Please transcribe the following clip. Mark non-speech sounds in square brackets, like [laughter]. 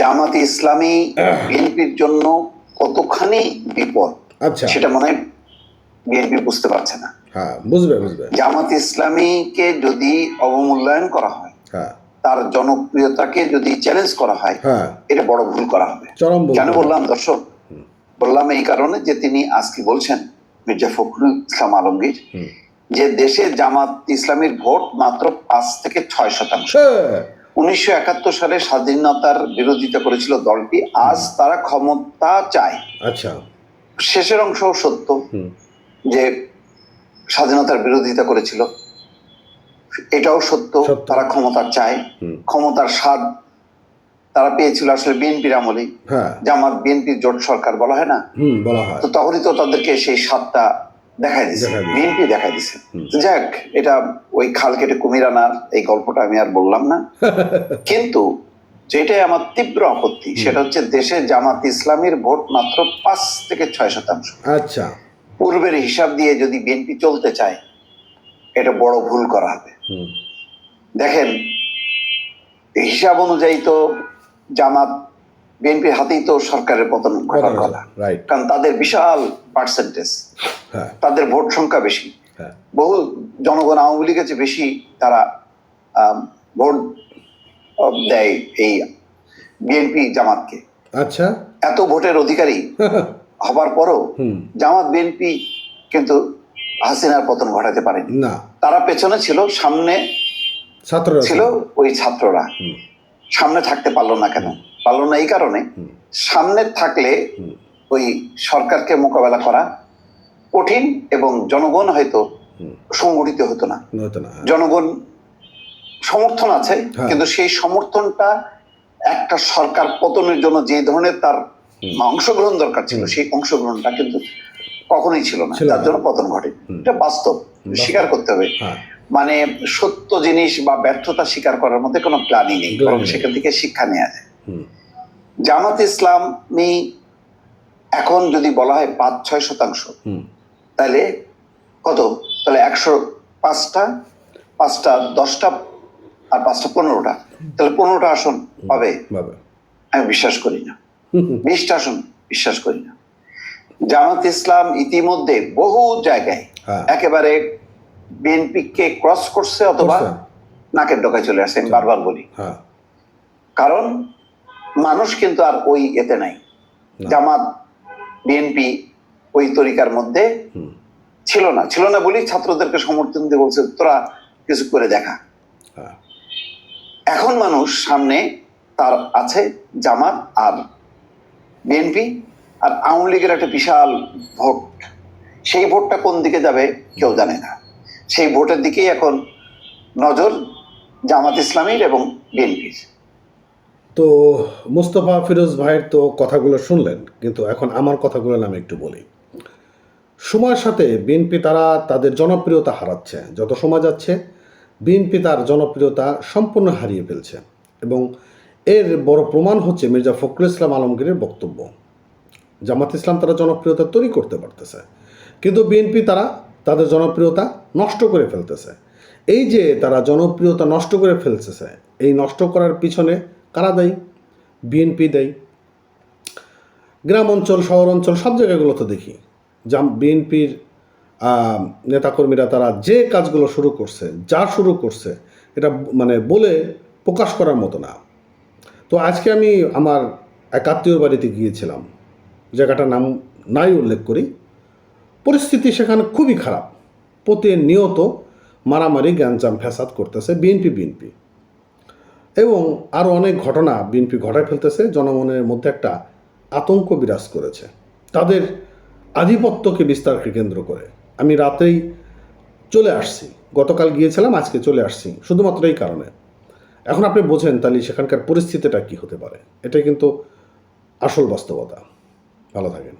জামাতে ইসলামী বিএনপির জন্য কতখানি বিপদ আচ্ছা। সেটা মনে হয় বিএনপি বুঝতে পারছে না। হ্যাঁ বুঝবে বুঝবে। জামাত ইসলামীকে যদি অবমূল্যায়ন করা হয় হ্যাঁ। তার জনপ্রিয়তাকে যদি চ্যালেঞ্জ করা হয় হ্যাঁ। এটা বড় ভুল করা হবে। কেন বললাম দর্শক? বললাম এই কারণে যে তিনি আজকে বলছেন মির্জা ফখরুল ইসলাম আলমগীর যে দেশে জামাত ইসলামীর ভোট মাত্র পাঁচ থেকে ছয় শতাংশ। উনিশশো একাত্তর সালে স্বাধীনতার বিরোধিতা করেছিল দলটি। আজ তারা ক্ষমতা চায়। আচ্ছা। শেষের অংশও সত্য যে স্বাধীনতার বিরোধিতা করেছিল। এটাও সত্য। তারা ক্ষমতা চায়। ক্ষমতার স্বাদ তারা পেয়েছিল আসলে বিএনপির আমলেই। হ্যাঁ। জামাত বিএনপির জোট সরকার বলা হয় না? বলা হয়। তো তখনই তো তাদেরকে সেই স্বাদটা দেখাই দিছে। বিএনপি দেখাই দিছে। যাক এটা ওই খাল কেটে কুমির আনার এই গল্পটা আমি আর বললাম না। [laughs] কিন্তু যেটাই আমার তীব্র আপত্তি সেটা হচ্ছে দেশে জামাত ইসলামীর ভোট মাত্র পাঁচ থেকে ছয় শতাংশ। আচ্ছা। পূর্বের হিসাব দিয়ে যদি বিএনপি চলতে চায় এটা বড় ভুল করা হবে। দেখেন হিসাব অনুযায়ী তো জামাত বিএনপির হাতেই তো সরকারের পতন ঘটার কথা। কারণ তাদের বিশাল পার্সেন্টেজ হ্যাঁ। তাদের ভোট সংখ্যা বেশি। হ্যাঁ। বহু জনগণ আওয়ামী লীগের চেয়ে বেশি তারা ভোট দেয় এই বিএনপি জামাতকে। আচ্ছা। এত ভোটের অধিকারী [laughs] হবার পরও জামাত বিএনপি কিন্তু হাসিনার পতন ঘটাতে পারেনি। না। তারা পেছনে ছিল সামনে ছাত্ররা ছিল ওই ছাত্ররা। সামনে থাকতে পারল না কেন? পারল না এই কারণে সামনে থাকলে ওই সরকারকে মোকাবেলা করা কঠিন এবং জনগণ হয়তো সংগঠিত হতো না। হ্যাঁ। জনগণ সমর্থন আছে হ্যাঁ। কিন্তু সেই সমর্থনটা একটা সরকার পতনের জন্য যে ধরনের তার অংশগ্রহণ দরকার ছিল সেই অংশগ্রহণটা কিন্তু কখনোই ছিল না। তার জন্য পতন ঘটে। এটা বাস্তব স্বীকার করতে হবে। হ্যাঁ। মানে সত্য জিনিস বা ব্যর্থতা স্বীকার করার মধ্যে কোনো প্ল্যানই নেই। বরং সেখান থেকে শিক্ষা নেওয়া যায়। জামাত ইসলামী এখন যদি বলা হয় পাঁচ ছয় শতাংশ তাহলে কত? তাহলে একশো পাঁচটা পাঁচটা দশটা আর পাঁচটা পনেরোটা। তাহলে পনেরোটা আসন পাবে। আমি বিশ্বাস করি না। বিশটা আসন বিশ্বাস করি না। জামাত ইসলাম ইতিমধ্যে বহু জায়গায় হ্যাঁ। একেবারে বিএনপি কে ক্রস করছে অথবা নাকের ডকায় চলে আসছে আমি বারবার বলি। হ্যাঁ। কারণ মানুষ কিন্তু আর ওই এতে নাই। জামাত বিএনপি ওই তরিকার মধ্যে ছিল না। ছিল না বলেই ছাত্রদেরকে সমর্থন দিয়ে বলছে তোরা কিছু করে দেখা। হ্যাঁ। এখন মানুষ সামনে তার আছে জামাত আর বিএনপি আর আওয়ামী লীগের একটা বিশাল ভোট। সেই ভোটটা কোন দিকে যাবে কেউ জানে না। সেই ভোটের দিকেই এখন নজর জামাত ইসলামীর এবং বিএনপির তো মুস্তফা ফিরোজ ভাইয়ের তো কথাগুলো শুনলেন, কিন্তু এখন আমার কথাগুলো আমি একটু বলি। সময়ের সাথে বিএনপি তারা তাদের জনপ্রিয়তা হারাচ্ছে। যত সময় যাচ্ছে, বিএনপি তার জনপ্রিয়তা সম্পূর্ণ হারিয়ে ফেলছে এবং এর বড় প্রমাণ হচ্ছে মির্জা ফখরুল ইসলাম আলমগীরের বক্তব্য। জামাত ইসলাম তারা জনপ্রিয়তা তৈরি করতে পারতেছে, কিন্তু বিএনপি তারা তাদের জনপ্রিয়তা নষ্ট করে ফেলতেছে। এই যে তারা জনপ্রিয়তা নষ্ট করে ফেলতেছে, এই নষ্ট করার পিছনে কারা দেয়? বিএনপি দেয়। গ্রাম অঞ্চল, শহর অঞ্চল, সব জায়গাগুলোতে দেখি। যা বিএনপির নেতাকর্মীরা তারা যে কাজগুলো শুরু করছে, যা শুরু করছে, এটা মানে বলে প্রকাশ করার মতো না। তো আজকে আমি আমার এক আত্মীয় বাড়িতে গিয়েছিলাম। জায়গাটার নাম নাই উল্লেখ করি। পরিস্থিতি সেখানে খুবই খারাপ। প্রতিনিয়ত মারামারি, গ্যাঞ্জাম, ফ্যাসাদ করতেছে বিএনপি বিএনপি। এবং আরও অনেক ঘটনা বিএনপি ঘটায় ফেলতেছে, জনমনের মধ্যে একটা আতঙ্ক বিরাজ করেছে। তাদের আধিপত্যকে বিস্তারকে কেন্দ্র করে। আমি রাতেই চলে আসছি। গতকাল গিয়েছিলাম, আজকে চলে আসছি, শুধুমাত্র এই কারণে। এখন আপনি বোঝেন তাহলে সেখানকার পরিস্থিতিটা কি হতে পারে। এটাই কিন্তু আসল বাস্তবতা। ভালো থাকেন।